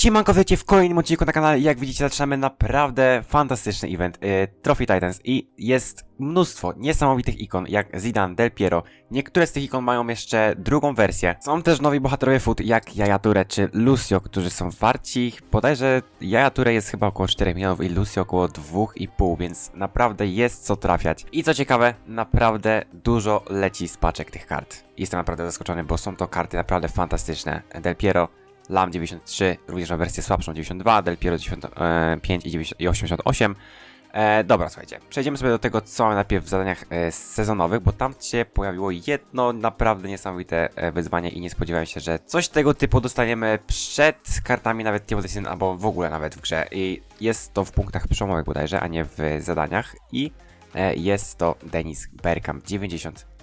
Siemanko, wiecie w kolejnym odcinku na kanale jak widzicie zaczynamy naprawdę fantastyczny event y, Trophy Titans i jest mnóstwo niesamowitych ikon jak Zidane, Del Piero. Niektóre z tych ikon mają jeszcze drugą wersję. Są też nowi bohaterowie foot jak Yaya czy Lucio, którzy są warci. Bodajże Yaya Toure jest chyba około 4 milionów i Lucio około 2,5, więc naprawdę jest co trafiać. I co ciekawe, naprawdę dużo leci z paczek tych kart. Jestem naprawdę zaskoczony, bo są to karty naprawdę fantastyczne. Del Piero LAM 93, również ma wersję słabszą 92, Del Piero 95 i, 90, i 88. E, dobra, słuchajcie, przejdziemy sobie do tego, co mamy najpierw w zadaniach e, sezonowych, bo tam się pojawiło jedno naprawdę niesamowite e, wyzwanie i nie spodziewałem się, że coś tego typu dostaniemy przed kartami nawet Team Season, albo w ogóle nawet w grze. I jest to w punktach przełomowych bodajże, a nie w zadaniach. I e, jest to Denis Bergkamp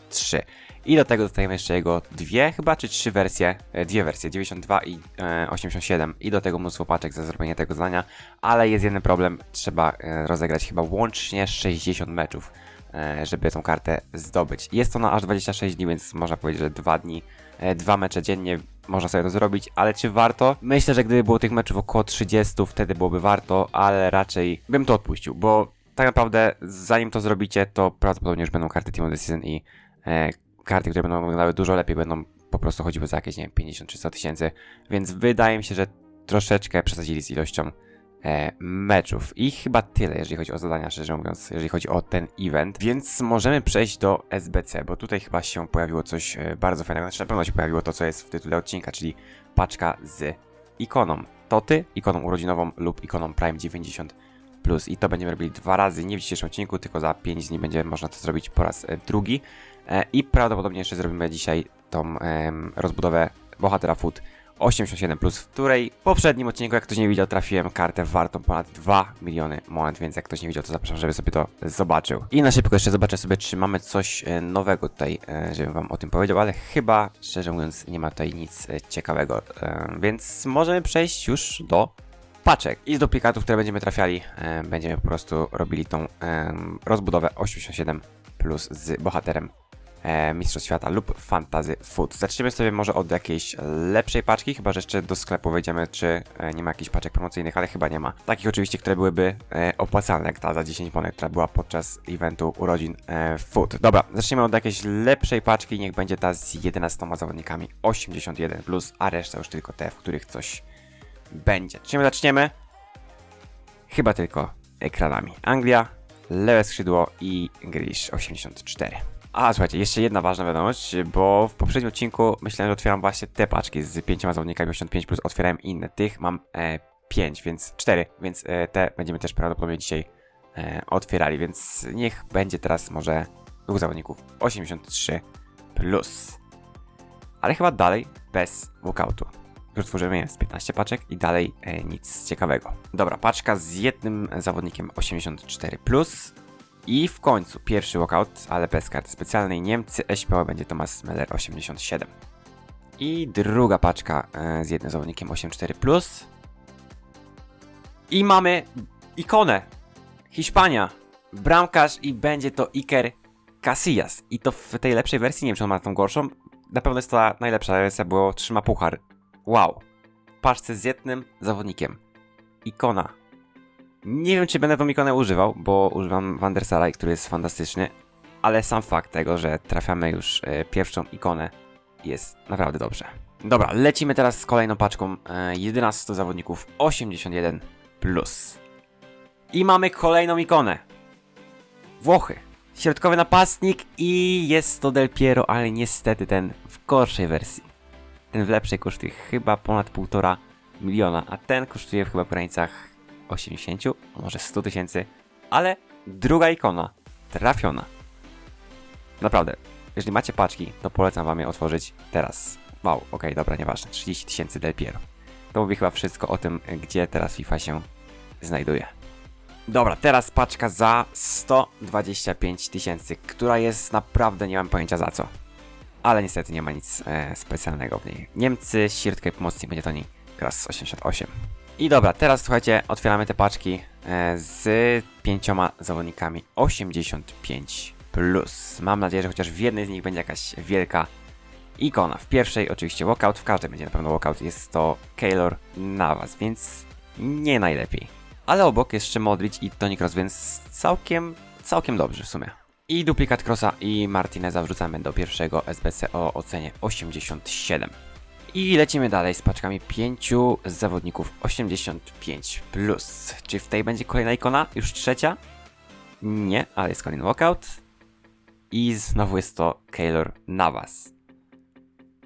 93. I do tego dostajemy jeszcze jego dwie chyba, czy trzy wersje, e, dwie wersje, 92 i e, 87 i do tego mnóstwo paczek za zrobienie tego zadania, ale jest jeden problem, trzeba e, rozegrać chyba łącznie 60 meczów, e, żeby tą kartę zdobyć. Jest to na aż 26 dni, więc można powiedzieć, że dwa dni, e, dwa mecze dziennie można sobie to zrobić, ale czy warto? Myślę, że gdyby było tych meczów około 30, wtedy byłoby warto, ale raczej bym to odpuścił, bo tak naprawdę zanim to zrobicie, to prawdopodobnie już będą karty Team Season i karty, które będą wyglądały dużo lepiej, będą po prostu chodziły za jakieś, nie wiem, 50 czy 100 tysięcy, więc wydaje mi się, że troszeczkę przesadzili z ilością e, meczów. I chyba tyle, jeżeli chodzi o zadania, szczerze mówiąc, jeżeli chodzi o ten event. Więc możemy przejść do SBC, bo tutaj chyba się pojawiło coś e, bardzo fajnego. Znaczy na pewno się pojawiło to, co jest w tytule odcinka, czyli paczka z ikoną Toty, ikoną urodzinową lub ikoną Prime 90 plus i to będziemy robili dwa razy, nie w dzisiejszym odcinku, tylko za 5 dni będzie można to zrobić po raz e, drugi. E, I prawdopodobnie jeszcze zrobimy dzisiaj tą rozbudowę bohatera Food 87, w której w poprzednim odcinku, jak ktoś nie widział, trafiłem kartę wartą ponad 2 miliony monet, więc jak ktoś nie widział, to zapraszam, żeby sobie to zobaczył. I na szybko jeszcze zobaczę sobie, czy mamy coś e, nowego tutaj, e, żebym wam o tym powiedział, ale chyba, szczerze mówiąc, nie ma tutaj nic ciekawego, więc możemy przejść już do paczek i z duplikatów, które będziemy trafiali, będziemy po prostu robili tą rozbudowę 87 plus z bohaterem e, Mistrzostw Świata lub Fantasy Food. Zaczniemy sobie może od jakiejś lepszej paczki, chyba że jeszcze do sklepu wejdziemy, czy e, nie ma jakichś paczek promocyjnych, ale chyba nie ma. Takich oczywiście, które byłyby e, opłacalne, jak ta za 10 monet, która była podczas eventu urodzin Food. Dobra, zaczniemy od jakiejś lepszej paczki, niech będzie ta z 11 zawodnikami 81 plus, a reszta już tylko te, w których coś będzie. Czym zaczniemy? Chyba tylko ekranami. Anglia, lewe skrzydło i Grealish 84. A słuchajcie, jeszcze jedna ważna wiadomość, bo w poprzednim odcinku myślałem, że otwieram właśnie te paczki z pięcioma zawodnikami 85, plus otwierałem inne. Tych mam e, 5, więc 4, więc e, te będziemy też prawdopodobnie dzisiaj e, otwierali, więc niech będzie teraz może dwóch zawodników 83 plus. Ale chyba dalej bez walkoutu. Już tworzymy jest 15 paczek i dalej e, nic ciekawego. Dobra, paczka z jednym zawodnikiem 84 plus. I w końcu pierwszy walkout, ale bez karty specjalnej. Niemcy SPO będzie Thomas Meller 87. I druga paczka e, z jednym zawodnikiem 84 plus. I mamy ikonę. Hiszpania. Bramkarz i będzie to Iker Casillas. I to w tej lepszej wersji, nie wiem czy on ma tą gorszą. Na pewno jest to ta najlepsza wersja, bo trzyma puchar. Wow. Paczce z jednym zawodnikiem. Ikona. Nie wiem, czy będę tą ikonę używał, bo używam Van der Sara, który jest fantastyczny, ale sam fakt tego, że trafiamy już e, pierwszą ikonę jest naprawdę dobrze. Dobra, lecimy teraz z kolejną paczką e, 11 zawodników 81 plus. I mamy kolejną ikonę. Włochy. Środkowy napastnik i jest to Del Piero, ale niestety ten w gorszej wersji. Ten w lepszej kosztuje chyba ponad 1,5 miliona, a ten kosztuje chyba w granicach 80, a może 100 tysięcy, ale druga ikona trafiona. Naprawdę, jeżeli macie paczki, to polecam wam je otworzyć teraz. Wow, okej, dobra, nieważne, 30 tysięcy Del Piero. To mówi chyba wszystko o tym, gdzie teraz FIFA się znajduje. Dobra, teraz paczka za 125 tysięcy, która jest naprawdę, nie mam pojęcia za co. Ale niestety nie ma nic e, specjalnego w niej. Niemcy, Siertka i Pomocnik będzie to nie Kras 88. I dobra, teraz słuchajcie, otwieramy te paczki e, z pięcioma zawodnikami 85 plus. Mam nadzieję, że chociaż w jednej z nich będzie jakaś wielka ikona. W pierwszej oczywiście walkout, w każdej będzie na pewno walkout, jest to Kaylor Navas, więc nie najlepiej. Ale obok jeszcze Modric i Toni Kroos, więc całkiem, całkiem dobrze w sumie. I duplikat Krosa i Martineza wrzucamy do pierwszego SBC o ocenie 87. I lecimy dalej z paczkami pięciu zawodników 85+. Plus. Czy w tej będzie kolejna ikona? Już trzecia? Nie, ale jest kolejny walkout. I znowu jest to Kaylor Navas.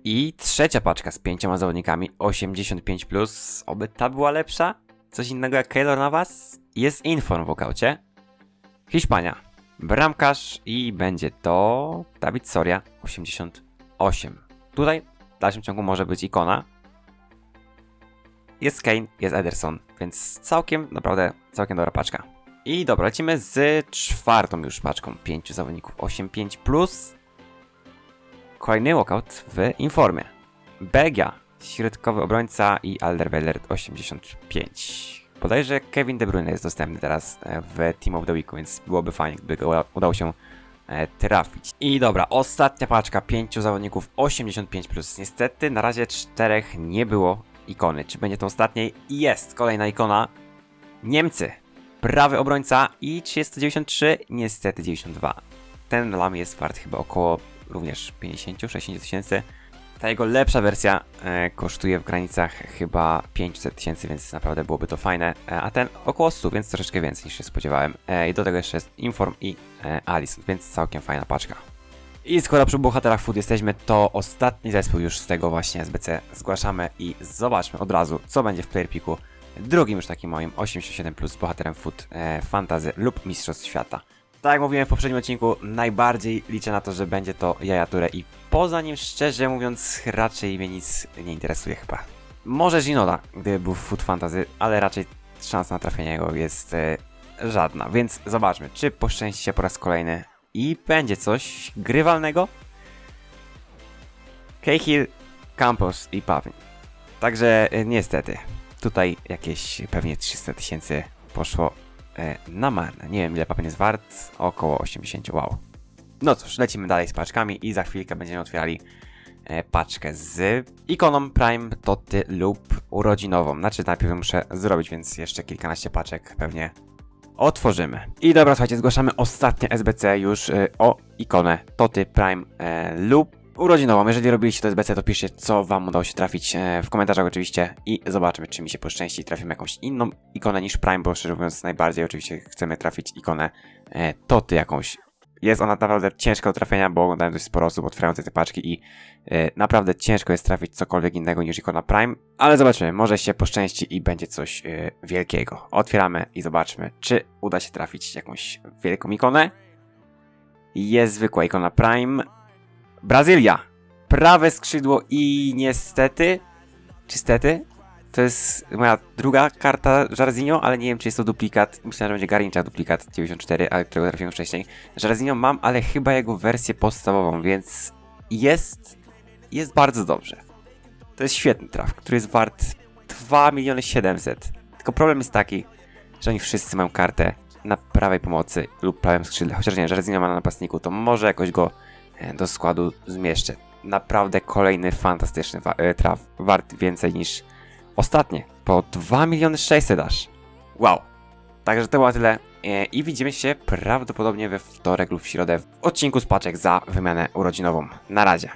I trzecia paczka z pięcioma zawodnikami 85+. Plus. Oby ta była lepsza? Coś innego jak Kaylor Navas? Jest Inform w walkoucie. Hiszpania. Bramkarz i będzie to Dawid Soria 88. Tutaj dalszym ciągu może być ikona. Jest Kane, jest Ederson, więc całkiem, naprawdę całkiem dobra paczka. I dobra, lecimy z czwartą już paczką pięciu zawodników 8-5 plus. Kolejny walkout w informie. Belgia, środkowy obrońca i Alderweireld 85. Podajże Kevin De Bruyne jest dostępny teraz e, w Team of the Week, więc byłoby fajnie, gdyby udało się trafić. I dobra, ostatnia paczka pięciu zawodników 85+. Plus. Niestety na razie czterech nie było ikony. Czy będzie to ostatniej? Jest kolejna ikona. Niemcy. Prawy obrońca i 393, niestety 92. Ten lam jest wart chyba około również 50-60 tysięcy. Ta jego lepsza wersja e, kosztuje w granicach chyba 500 tysięcy, więc naprawdę byłoby to fajne. E, a ten około 100, więc troszeczkę więcej niż się spodziewałem. E, I do tego jeszcze jest Inform i e, więc całkiem fajna paczka. I skoro przy bohaterach food jesteśmy, to ostatni zespół już z tego właśnie SBC zgłaszamy i zobaczmy od razu, co będzie w player picku. Drugim już takim moim 87 plus bohaterem food e, fantazy lub mistrzostw świata. Tak jak mówiłem w poprzednim odcinku, najbardziej liczę na to, że będzie to Jaja Toure i poza nim szczerze mówiąc raczej mnie nic nie interesuje chyba. Może Ginoda, gdyby był w Food Fantasy, ale raczej szansa na trafienie go jest e, żadna, więc zobaczmy, czy poszczęści się po raz kolejny i będzie coś grywalnego. Cahill, Campos i Pawin. Także e, niestety, tutaj jakieś pewnie 300 tysięcy poszło na marne. Nie wiem ile Pawin jest wart, około 80, wow. No cóż, lecimy dalej z paczkami i za chwilkę będziemy otwierali e, paczkę z ikoną Prime Toty lub urodzinową. Znaczy najpierw muszę zrobić, więc jeszcze kilkanaście paczek pewnie otworzymy. I dobra, słuchajcie, zgłaszamy ostatnie SBC już y, o ikonę Toty Prime e, lub urodzinową. Jeżeli robiliście to SBC, to piszcie, co wam udało się trafić e, w komentarzach oczywiście i zobaczymy, czy mi się poszczęści trafimy jakąś inną ikonę niż Prime, bo szczerze mówiąc najbardziej oczywiście chcemy trafić ikonę e, Toty jakąś. Jest ona naprawdę ciężka do trafienia, bo oglądałem dość sporo osób otwierających te paczki i e, naprawdę ciężko jest trafić cokolwiek innego niż ikona Prime, ale zobaczymy, może się poszczęści i będzie coś e, wielkiego. Otwieramy i zobaczmy, czy uda się trafić jakąś wielką ikonę. Jest zwykła ikona Prime. Brazylia. Prawe skrzydło i niestety, czy stety, to jest moja druga karta Jarzinho, ale nie wiem, czy jest to duplikat. Myślałem, że będzie Garincha duplikat 94, ale którego trafiłem wcześniej. Jarzinho mam, ale chyba jego wersję podstawową, więc jest, jest bardzo dobrze. To jest świetny traf, który jest wart 2 miliony 700. Tylko problem jest taki, że oni wszyscy mają kartę na prawej pomocy lub prawym skrzydle. Chociaż nie, Jarzinho ma na napastniku, to może jakoś go do składu zmieszczę. Naprawdę kolejny fantastyczny wa- e, traf, wart więcej niż ostatnie. Po 2 miliony 600 aż. Wow. Także to było tyle. E, I widzimy się prawdopodobnie we wtorek lub w środę w odcinku z paczek za wymianę urodzinową. Na razie.